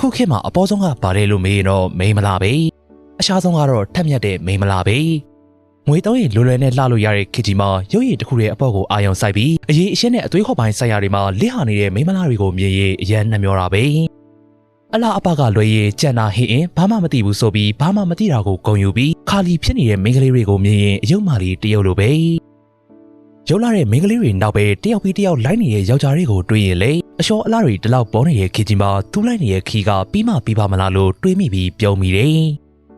အခုခေတ်မှာအပေါ်ဆုံးကပါတယ်လို့မေးရင်တော့မိန်းမလားပဲအရှားဆုံးကတော့ထက်မြက်တဲ့မိန်းမလားပဲငွေတောင်းရင်လွယ်လွယ်နဲ့လှလို့ရတဲ့ခေတ်ကြီးမှာရုပ်ရည်တစ်ခုရဲ့အပေါ်ကိုအာရုံစိုက်ပြီးအရေးအရှင်းနဲ့အသွေးခေါ်ပိုင်းဆိုင်ရာတွေမှာလစ်ဟာနေတဲ့မိန်းမလားတွေကိုမြင်ရအရန်နှမျောတာပဲအလားအပကလွယ်ရည်ကြံနာဟင်းအင်းဘာမှမသိဘူးဆိုပြီးဘာမှမသိတာကိုဂုံယူပြီးခါလီဖြစ်နေတဲ့မိန်းကလေးတွေကိုမြင်ရင်အယုံမာလီတရုပ်လိုပဲ ရုပ်လာတဲ့မိန်းကလေးတွေနောက်ပဲတယောက်ပြီးတယောက်လိုက်နေတဲ့ယောက်ျားတွေကိုတွေးရင်လေအလျှော်အလားတွေဒီလောက်ပေါ်နေတဲ့ခေတ်ကြီးမှာသူ့လိုက်နေတဲ့ခီးကပြီးမှပြီးပါမလားလို့တွေးမိပြီးပြုံးမိတယ်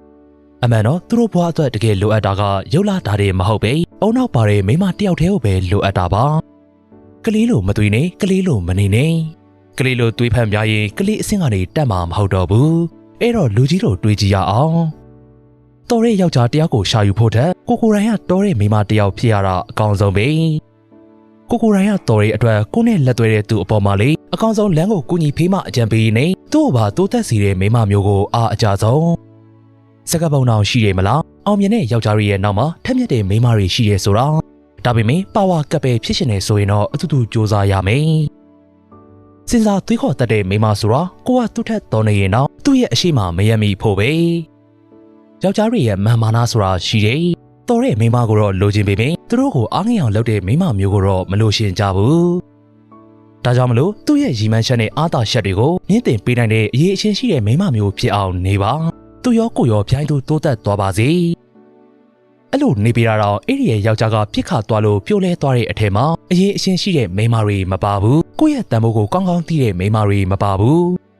။အမှန်တော့သူတို့ဘွားအတွက်တကယ်လိုအပ်တာကရုပ်လာတာတွေမဟုတ်ပဲ။အုံနောက်ပါတဲ့မိန်းမတယောက်တည်းကိုပဲလိုအပ်တာပါ။ကလေးလိုမသွေးနဲ့ကလေးလိုမနေနဲ့။ကလေးလိုတွေးဖန်ပြရင်ကလေးအဆင့်ကနေတက်မှာမဟုတ်တော့ဘူး။အဲ့တော့လူကြီးတို့တွေးကြည့်ရအောင်။ တော်တဲ့ယောက်ျားတယောက်ကိုရှာယူဖို့တဲ့ကိုကိုရိုင်းကတော်တဲ့မိန်းမတယောက်ဖြစ်ရတာအကောင်းဆုံးပဲ။ကိုကိုရိုင်းကတော်ရဲ့အတွက်ကိုနဲ့လက်သွဲတဲ့သူအပေါ်မှာလေအကောင်းဆုံးလမ်းကိုကူညီဖေးမအကြံပေးနေသူ့ကိုပါတိုးတက်စီတဲ့မိန်းမမျိုးကိုအားအကြဆုံးစကပုံတော်ရှိတယ်မလားအောင်မြင်တဲ့ယောက်ျားတွေရဲ့နောက်မှာထက်မြက်တဲ့မိန်းမတွေရှိရဲဆိုတော့ဒါပေမဲ့ပါဝါကပ်ပဲဖြစ်ရှင်နေဆိုရင်တော့အတူတူစူးစမ်းရမယ်စဉ်းစားသွေးခေါ်တတ်တဲ့မိန်းမဆိုတော့ကိုကသူ့ထက်တော်နေရင်တော့သူ့ရဲ့အရှိမမယက်မိဖို့ပဲ ယောက်ျားတွေရဲ့မာမာနာဆိုတာရှိတယ်တော်တဲ့မိန်းမကိုတော့လိုချင်ပေမယ့်သူတို့ကိုအားငယ်အောင်လုပ်တဲ့မိန်းမမျိုးကိုတော့မလိုရှင်ကြဘူး။ဒါကြောင့်မလို့သူ့ရဲ့ရီမန်းချက်နဲ့အားသာချက်တွေကိုမြင့်တင်ပေးနိုင်တဲ့အရေးအချင်းရှိတဲ့မိန်းမမျိုးဖြစ်အောင်နေပါ။သူရောကိုရောပြိုင်းသူတိုးတက်သွားပါစေ။အဲ့လိုနေပြတာတော့အဲ့ဒီရဲ့ယောက်ျားကပြစ်ခါသွားလို့ပြိုလဲသွားတဲ့အထက်မှာအရေးအချင်းရှိတဲ့မိန်းမတွေမပါဘူး။ကိုယ့်ရဲ့တန်ဖိုးကိုကောင်းကောင်းသိတဲ့မိန်းမတွေမပါဘူး။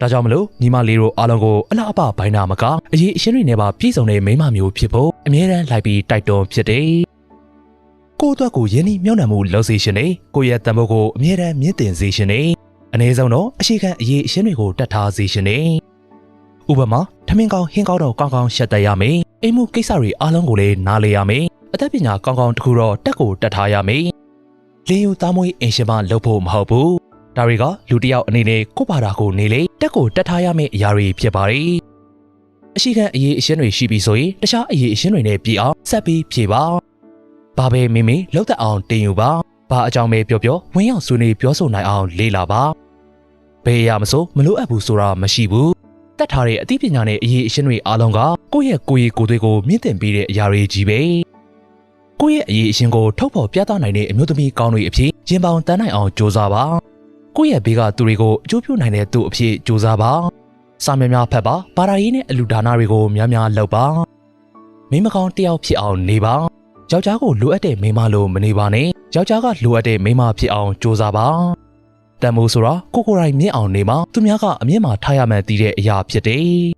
ဒါကြောင့်မလို့ညီမလေးတို့အားလုံးကိုအလားအပဘိုင်းနာမကအရေးအရှင်းတွေနဲ့ပါပြည့်စုံတဲ့မိန်းမမျိုးဖြစ်ဖို့အမြဲတမ်းလိုက်ပြီးတိုက်တွန်းဖြစ်တယ်။ကိုယ့်အတွက်ကိုယင်းနှီးမြောက်နှံမှုလုပ်စေရှင်နေကိုယ့်ရဲ့တန်ဖိုးကိုအမြဲတမ်းမြင့်တင်စေရှင်နေအနည်းဆုံးတော့အရှိခံအရေးအရှင်းတွေကိုတတ်ထားစေရှင်နေဥပမာထမင်းကောင်းဟင်းကောင်းတော့ကောင်းကောင်းရှက်တတ်ရမယ်အိမ်မှုကိစ္စတွေအားလုံးကိုလည်းနားလေရမယ်အသက်ပညာကောင်းကောင်းတစ်ခုတော့တက်ကိုတက်ထားရမယ်လင်းယူသားမွေးအင်ရှင်မလုပ်ဖို့မဟုတ်ဘူး ဒါတွေကလူတစ်ယောက်အနေနဲ့ကိုယ့်ဘာသာကိုနေလေတက်ကိုတက်ထားရမယ့်အရာတွေဖြစ်ပါတယ်အရှိခံအရေးအရှင်းတွေရှိပြီဆိုရင်တခြားအရေးအရှင်းတွေနဲ့ပြည်အောင်ဆက်ပြီးဖြည့်ပါဘာပဲမိမိလောက်သက်အောင်တင်ယူပါဘာအကြောင်းပဲပြောပြောဝင်းရောက်ဆွေးနွေးပြောဆိုနိုင်အောင်လေ့လာပါဘယ်အရာမဆိုမလိုအပ်ဘူးဆိုတာမရှိဘူးတတ်ထားတဲ့အသိပညာနဲ့အရေးအရှင်းတွေအားလုံးကကိုယ့်ရဲ့ကိုယ်ရည်ကိုယ်သွေးကိုမြင့်တင်ပေးတဲ့အရာတွေကြီးပဲကိုယ့်ရဲ့အရေးအရှင်းကိုထုတ်ဖော်ပြသနိုင်တဲ့အမျိုးသမီးကောင်းတွေအဖြစ်ရင်ပေါင်တန်းနိုင်အောင်ကြိုးစားပါ ကိုယ့်ရဲ့ဘေးကသူတွေကိုအကျိုးပြုနိုင်တဲ့သူအဖြစ်ကြိုးစားပါစာများများဖတ်ပါဘာသာရေးနဲ့အလူဒါနတွေကိုများများလုပ်ပါမိမကောင်းတယောက်ဖြစ်အောင်နေပါယောက်ျားကိုလိုအပ်တဲ့မိန်းမလိုမနေပါနဲ့ယောက်ျားကလိုအပ်တဲ့မိန်းမဖြစ်အောင်ကြိုးစားပါတန်မိုးဆိုတော့ကိုကိုယ်တိုင်မြင့်အောင်နေမှာသူများကအမြင့်မှာထားရမှန်းသိတဲ့အရာဖြစ်တယ်